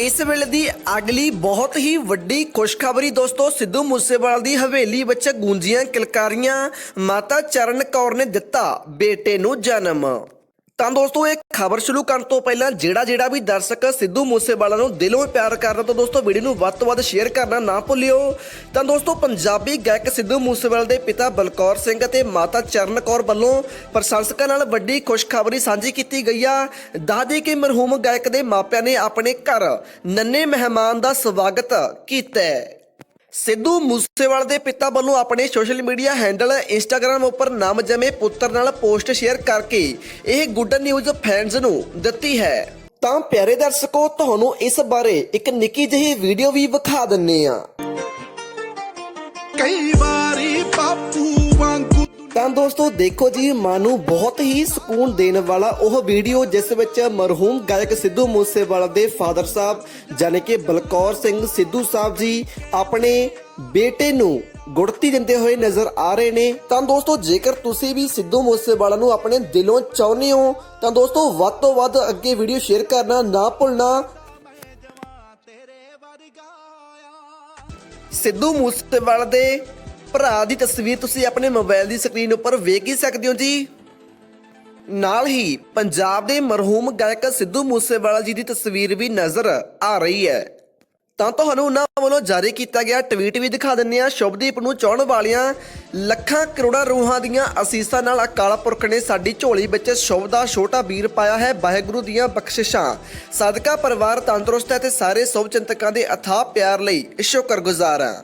ਇਸ ਵੇਲੇ ਦੀ ਅਗਲੀ ਬਹੁਤ ਹੀ ਵੱਡੀ ਖੁਸ਼ਖਬਰੀ ਦੋਸਤੋ, ਸਿੱਧੂ ਮੂਸੇਵਾਲ ਦੀ ਹਵੇਲੀ ਵਿੱਚ ਗੂੰਜੀਆਂ ਕਿਲਕਾਰੀਆਂ ਮਾਤਾ ਚਰਨ ਕੌਰ ਨੇ ਦਿੱਤਾ ਬੇਟੇ ਨੂੰ ਜਨਮ। ਤਾਂ ਦੋਸਤੋ, ਇਹ ਖਬਰ ਸ਼ੁਰੂ ਕਰਨ ਤੋਂ ਪਹਿਲਾਂ ਜਿਹੜਾ ਜਿਹੜਾ ਵੀ ਦਰਸ਼ਕ ਸਿੱਧੂ ਮੂਸੇਵਾਲਾ ਨੂੰ ਦਿਲੋਂ ਪਿਆਰ ਕਰਦਾ, ਤਾਂ ਦੋਸਤੋ ਵੀਡੀਓ ਨੂੰ ਵੱਧ ਤੋਂ ਵੱਧ ਸ਼ੇਅਰ ਕਰਨਾ ਨਾ ਭੁੱਲਿਓ। ਤਾਂ ਦੋਸਤੋ, ਪੰਜਾਬੀ ਗਾਇਕ ਸਿੱਧੂ ਮੂਸੇਵਾਲਾ ਦੇ ਪਿਤਾ ਬਲਕੌਰ ਸਿੰਘ ਅਤੇ ਮਾਤਾ ਚਰਨ ਕੌਰ ਵੱਲੋਂ ਪ੍ਰਸ਼ੰਸਕਾਂ ਨਾਲ ਵੱਡੀ ਖੁਸ਼ਖਬਰੀ ਸਾਂਝੀ ਕੀਤੀ ਗਈ ਆ। ਦੱਸਦੇ ਕਿ ਮਰਹੂਮ ਗਾਇਕ ਦੇ ਮਾਪਿਆਂ ਨੇ ਆਪਣੇ ਘਰ ਨੰਨੇ ਮਹਿਮਾਨ ਦਾ ਸਵਾਗਤ ਕੀਤਾ ਸਿੱਧੂ ਮੂਸੇਵਾਲ ਦੇ ਪਿਤਾ ਵੱਲੋਂ ਆਪਣੇ ਸੋਸ਼ਲ ਮੀਡੀਆ ਹੈਂਡਲ ਇੰਸਟਾਗ੍ਰam ਉੱਪਰ ਨਾਮ ਜਮੇ ਪੁੱਤਰ ਨਾਲ ਪੋਸਟ ਸ਼ੇਅਰ ਕਰਕੇ ਇਹ ਗੁੱਡ ਨਿਊਜ਼ ਫੈਨਸ ਨੂੰ ਦਿੱਤੀ ਹੈ। ਤਾਂ ਪਿਆਰੇ ਦਰਸ਼ਕੋ, ਤੁਹਾਨੂੰ ਇਸ ਬਾਰੇ ਇੱਕ ਨਿੱਕੀ ਜਿਹੀ ਵੀਡੀਓ ਵੀ ਵਿਖਾ ਦਿੰਨੇ ਆ ਕਈ ਵਾਰੀ ਬਾਪੂ ਤਾਂ ਦੋਸਤੋ ਦੇਖੋ ਜੀ ਮਾਂ ਨੂੰ ਬਹੁਤ ਹੀ ਸਕੂਨ ਦੇਣ ਵਾਲਾ ਉਹ ਵੀਡੀਓ ਜਿਸ ਵਿੱਚ ਮਰਹੂਮ ਗਾਇਕ ਸਿੱਧੂ ਮੂਸੇਵਾਲਾ ਦੇ ਫਾਦਰ ਸਾਹਿਬ ਯਾਨੀ ਕਿ ਬਲਕੌਰ ਸਿੰਘ ਸਿੱਧੂ ਸਾਹਿਬ ਜੀ, ਆਪਣੇ ਬੇਟੇ ਨੂੰ ਗੁੜਤੀ ਦਿੰਦੇ ਹੋਏ ਨਜ਼ਰ ਆ ਰਹੇ ਨੇ। ਤਾਂ ਦੋਸਤੋ ਜੇਕਰ ਤੁਸੀਂ ਵੀ ਸਿੱਧੂ ਮੂਸੇਵਾਲਾ ਨੂੰ ਆਪਣੇ ਦਿਲੋਂ ਚਾਹੁੰਦੇ ਹੋ, ਤਾਂ ਦੋਸਤੋ ਵੱਧ ਤੋਂ ਵੱਧ ਅੱਗੇ ਵੀਡੀਓ ਸ਼ੇਅਰ ਕਰਨਾ ਨਾ ਭੁੱਲਣਾ। ਸਿੱਧੂ ਮੂਸੇਵਾਲਾ ਦੇ ਭਰਾ ਦੀ ਤਸਵੀਰ ਤੁਸੀਂ ਆਪਣੇ ਮੋਬਾਈਲ ਦੀ ਸਕਰੀਨ ਉੱਪਰ ਵੇਖ ਹੀ ਸਕਦੇ ਹੋ ਜੀ। ਨਾਲ ਹੀ ਪੰਜਾਬ ਦੇ ਮਰਹੂਮ ਗਾਇਕ ਸਿੱਧੂ ਮੂਸੇਵਾਲਾ ਜੀ ਦੀ ਤਸਵੀਰ ਵੀ ਨਜ਼ਰ ਆ ਰਹੀ ਹੈ। ਤਾਂ ਤੁਹਾਨੂੰ ਉਹਨਾਂ ਵੱਲੋਂ ਜਾਰੀ ਕੀਤਾ ਗਿਆ ਟਵੀਟ ਵੀ ਦਿਖਾ ਦਿੰਨੇ ਆ ਸ਼ੁਭਦੀਪ ਨੂੰ ਚਾਹਣ ਵਾਲੀਆਂ ਲੱਖਾਂ ਕਰੋੜਾਂ ਰੂਹਾਂ ਦੀਆਂ ਅਸੀਸਾਂ ਨਾਲ ਅਕਾਲ ਪੁਰਖ ਨੇ ਸਾਡੀ ਝੋਲੀ ਵਿੱਚ ਸ਼ੁਭ ਦਾ ਛੋਟਾ ਵੀਰ ਪਾਇਆ ਹੈ। ਵਾਹਿਗੁਰੂ ਦੀਆਂ ਬਖਸ਼ਿਸ਼ਾਂ। ਸਦਕਾ ਪਰਿਵਾਰ ਤੰਦਰੁਸਤ ਹੈ ਤੇ ਸਾਰੇ ਸ਼ੁਭ ਚਿੰਤਕਾਂ ਦੇ ਅਥਾਹ ਪਿਆਰ ਲਈ ਸ਼ੁਕਰਗੁਜ਼ਾਰ ਹਾਂ।